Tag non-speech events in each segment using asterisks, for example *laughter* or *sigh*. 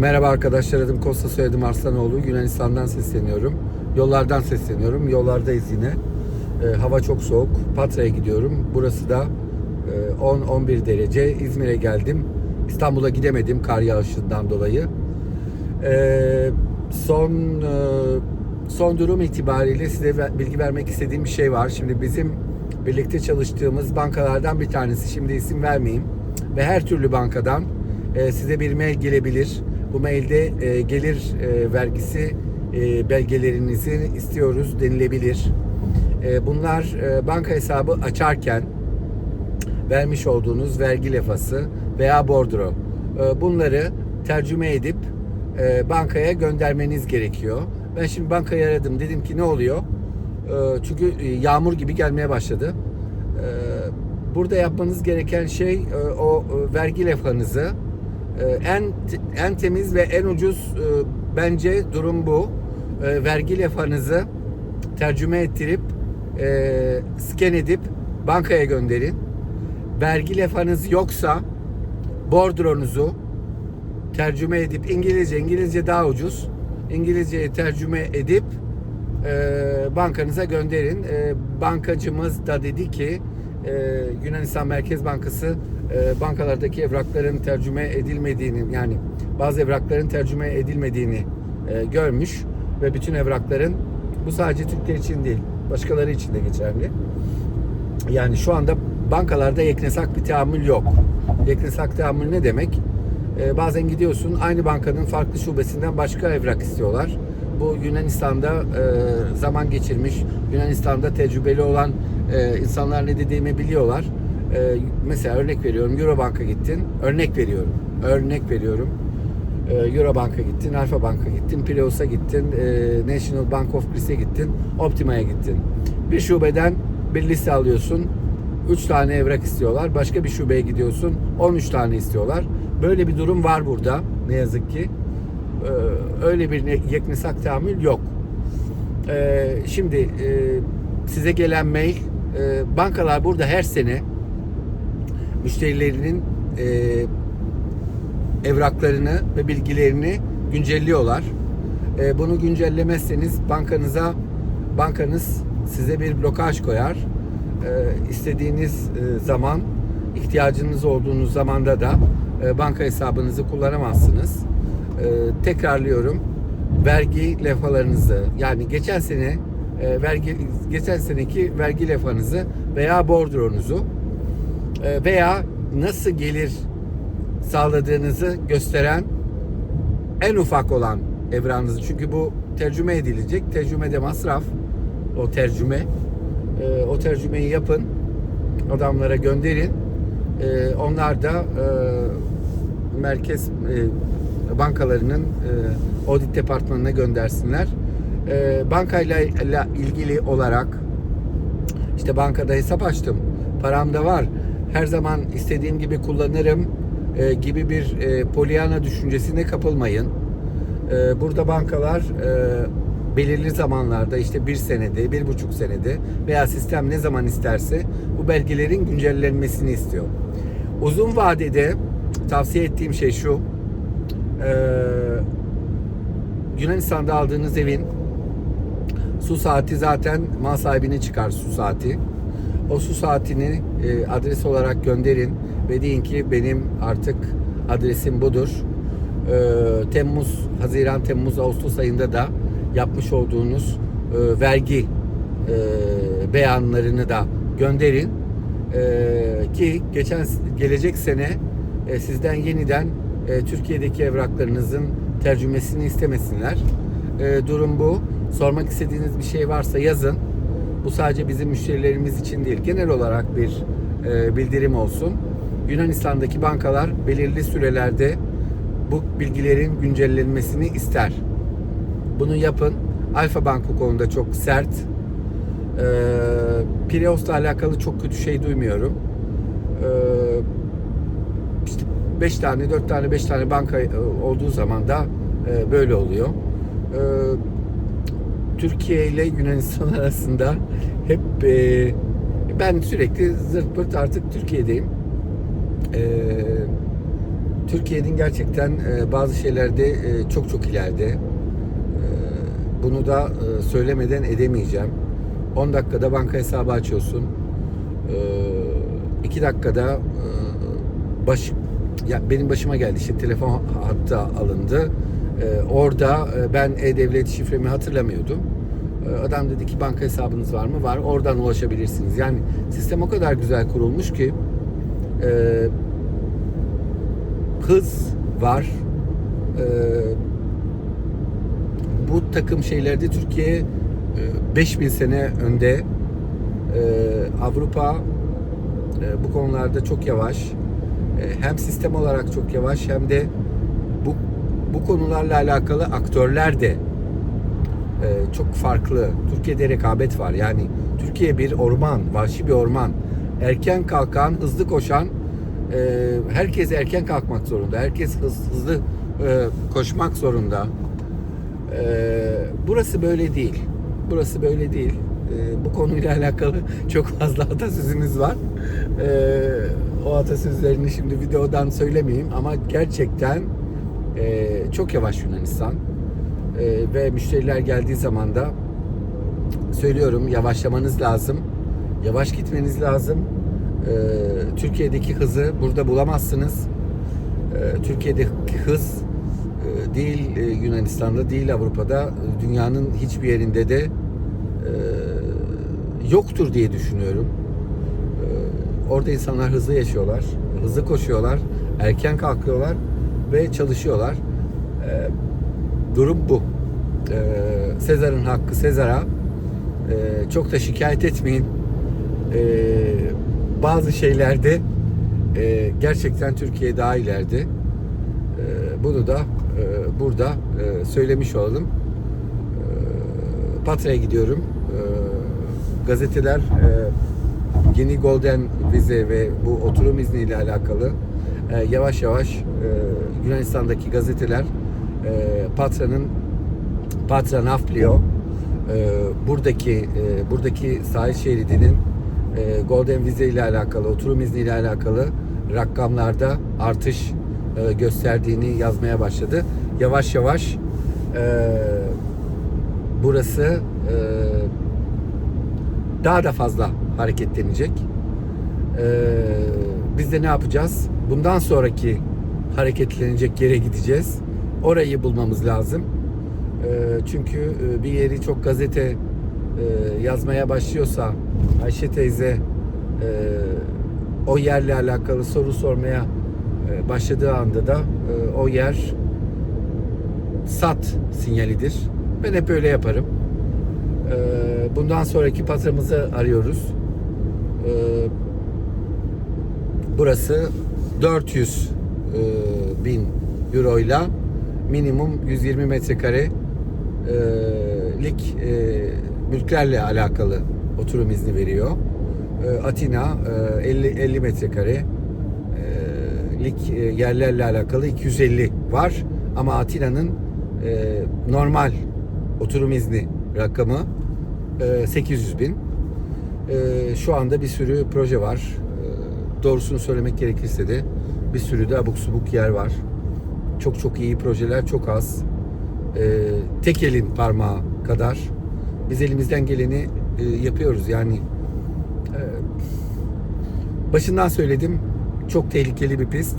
Merhaba arkadaşlar adım Kosta soyadım Arslanoğlu. Yunanistan'dan sesleniyorum. Yollardan sesleniyorum. Yollardayız yine. Ee, hava çok soğuk. Patra'ya gidiyorum. Burası da e, 10-11 derece. İzmir'e geldim. İstanbul'a gidemedim kar yağışından dolayı. Ee, son e, son durum itibariyle size bilgi vermek istediğim bir şey var. Şimdi bizim birlikte çalıştığımız bankalardan bir tanesi. Şimdi isim vermeyeyim. Ve her türlü bankadan e, size bir mail gelebilir. Bu mailde e, gelir e, vergisi e, belgelerinizi istiyoruz denilebilir. E, bunlar e, banka hesabı açarken vermiş olduğunuz vergi lefası veya bordro. E, Bunları tercüme edip e, bankaya göndermeniz gerekiyor. Ben şimdi bankayı aradım. Dedim ki ne oluyor? E, Çünkü e, yağmur gibi gelmeye başladı. E, Burada yapmanız gereken şey e, o e, vergi levhanızı en en temiz ve en ucuz e, bence durum bu. E, Vergi levhanızı tercüme ettirip e, scan edip bankaya gönderin. Vergi levhanız yoksa bordronuzu tercüme edip İngilizce İngilizce daha ucuz İngilizceye tercüme edip e, bankanıza gönderin. E, bankacımız da dedi ki e, Yunanistan Merkez Bankası e, bankalardaki evrakların tercüme edilmediğini yani bazı evrakların tercüme edilmediğini e, görmüş ve bütün evrakların bu sadece Türkler için değil başkaları için de geçerli. Yani şu anda bankalarda yeknesak bir tahammül yok. Yeknesak tahammül ne demek? Ee, bazen gidiyorsun aynı bankanın farklı şubesinden başka evrak istiyorlar. Bu Yunanistan'da e, zaman geçirmiş, Yunanistan'da tecrübeli olan e, insanlar ne dediğimi biliyorlar. E, mesela örnek veriyorum Eurobank'a gittin. Örnek veriyorum. Örnek veriyorum. E, Eurobank'a gittin, Alfa Bank'a gittin, Piraeus'a gittin, e, National Bank of Greece'e gittin, Optima'ya gittin. Bir şubeden bir liste alıyorsun. 3 tane evrak istiyorlar. Başka bir şubeye gidiyorsun. 13 tane istiyorlar. Böyle bir durum var burada. Ne yazık ki. Ee, öyle bir ne- yeknesak tahammül yok. Ee, şimdi e, size gelen mail e, bankalar burada her sene müşterilerinin e, evraklarını ve bilgilerini güncelliyorlar. E, bunu güncellemezseniz bankanıza bankanız size bir blokaj koyar. E, istediğiniz e, zaman ihtiyacınız olduğunuz zamanda da e, banka hesabınızı kullanamazsınız. E, tekrarlıyorum. Vergi levhalarınızı yani geçen sene e, vergi geçen seneki vergi levhanızı veya bordronuzu e, veya nasıl gelir sağladığınızı gösteren en ufak olan evranınızı. Çünkü bu tercüme edilecek. Tercümede masraf. O tercüme. E, o tercümeyi yapın. Adamlara gönderin. E, onlar da e, merkez e, bankalarının e, audit departmanına göndersinler. E, bankayla ile ilgili olarak işte bankada hesap açtım. Param da var. Her zaman istediğim gibi kullanırım e, gibi bir e, polyana düşüncesine kapılmayın. E, burada bankalar e, belirli zamanlarda işte bir senede, bir buçuk senede veya sistem ne zaman isterse bu belgelerin güncellenmesini istiyor. Uzun vadede tavsiye ettiğim şey şu. E, Yunanistan'da aldığınız evin su saati zaten mal sahibine çıkar su saati. O su saatini e, adres olarak gönderin ve deyin ki benim artık adresim budur. E, Temmuz, Haziran, Temmuz, Ağustos ayında da yapmış olduğunuz e, vergi e, beyanlarını da gönderin. E, ki geçen gelecek sene e, sizden yeniden e, Türkiye'deki evraklarınızın tercümesini istemesinler. E, durum bu. Sormak istediğiniz bir şey varsa yazın. Bu sadece bizim müşterilerimiz için değil. Genel olarak bir e, bildirim olsun. Yunanistan'daki bankalar belirli sürelerde bu bilgilerin güncellenmesini ister. Bunu yapın. Alfa Bank bu konuda çok sert. E, Piraeus'la alakalı çok kötü şey duymuyorum. E, işte 5 tane, 4 tane, 5 tane banka e, olduğu zaman da e, böyle oluyor. E, Türkiye ile Yunanistan *laughs* arasında hep e, ben sürekli zırt pırt artık Türkiye'deyim. E, Türkiye'nin gerçekten e, bazı şeylerde e, çok çok ileride. E, bunu da e, söylemeden edemeyeceğim. 10 dakikada banka hesabı açıyorsun. 2 dakikada e, baş ya benim başıma geldi işte telefon hattı alındı. E, orada e, ben e-devlet şifremi hatırlamıyordum. E, Adam dedi ki banka hesabınız var mı? Var. Oradan ulaşabilirsiniz. Yani sistem o kadar güzel kurulmuş ki e, hız var. E, bu takım şeylerde Türkiye e, 5000 sene önde. E, Avrupa e, bu konularda çok yavaş. E, hem sistem olarak çok yavaş hem de bu bu konularla alakalı aktörler de e, çok farklı. Türkiye'de rekabet var. Yani Türkiye bir orman, vahşi bir orman. Erken kalkan, hızlı koşan, e, herkes erken kalkmak zorunda. Herkes hız, hızlı e, koşmak zorunda. Burası böyle değil. Burası böyle değil. Bu konuyla alakalı *laughs* çok fazla atasözümüz var. O atasözlerini şimdi videodan söylemeyeyim ama gerçekten e, çok yavaş Yunanistan. E, ve müşteriler geldiği zaman da söylüyorum yavaşlamanız lazım. Yavaş gitmeniz lazım. E, Türkiye'deki hızı burada bulamazsınız. E, Türkiye'deki hız e, değil e, Yunanistan'da değil Avrupa'da dünyanın hiçbir yerinde de e, yoktur diye düşünüyorum. E, orada insanlar hızlı yaşıyorlar, hızlı koşuyorlar, erken kalkıyorlar ve çalışıyorlar. E, durum bu. E, Sezar'ın hakkı Sezar'a. E, çok da şikayet etmeyin. E, bazı şeylerde e, gerçekten Türkiye daha ileride. E, bunu da e, burada e, söylemiş olalım. E, Patra'ya gidiyorum. E, gazeteler e, yeni Golden Vize ve bu oturum izniyle alakalı e, yavaş yavaş e, Yunanistan'daki gazeteler e, Patra'nın Patra Nafplio e, buradaki e, buradaki sahil şeridinin e, Golden Vize ile alakalı, oturum izni ile alakalı rakamlarda artış e, gösterdiğini yazmaya başladı. Yavaş yavaş e, burası e, daha da fazla hareketlenecek. E, biz de ne yapacağız? Bundan sonraki hareketlenecek yere gideceğiz. Orayı bulmamız lazım. E, çünkü e, bir yeri çok gazete e, yazmaya başlıyorsa Ayşe teyze e, o yerle alakalı soru sormaya başladığı anda da o yer sat sinyalidir. Ben hep öyle yaparım. E, bundan sonraki patramızı arıyoruz. E, burası 400 e, bin euroyla minimum 120 metrekare e, lik e, mülklerle alakalı oturum izni veriyor. E, Atina e, 50 50 metrekare e, lik e, yerlerle alakalı 250 var ama Atina'nın e, normal oturum izni rakamı e, 800 bin. E, şu anda bir sürü proje var. Doğrusunu söylemek gerekirse de bir sürü de abuk subuk yer var. Çok çok iyi projeler çok az. E, tek elin parmağı kadar. Biz elimizden geleni e, yapıyoruz. Yani e, başından söyledim. Çok tehlikeli bir pist.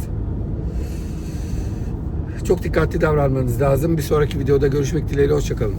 Çok dikkatli davranmanız lazım. Bir sonraki videoda görüşmek dileğiyle. Hoşçakalın.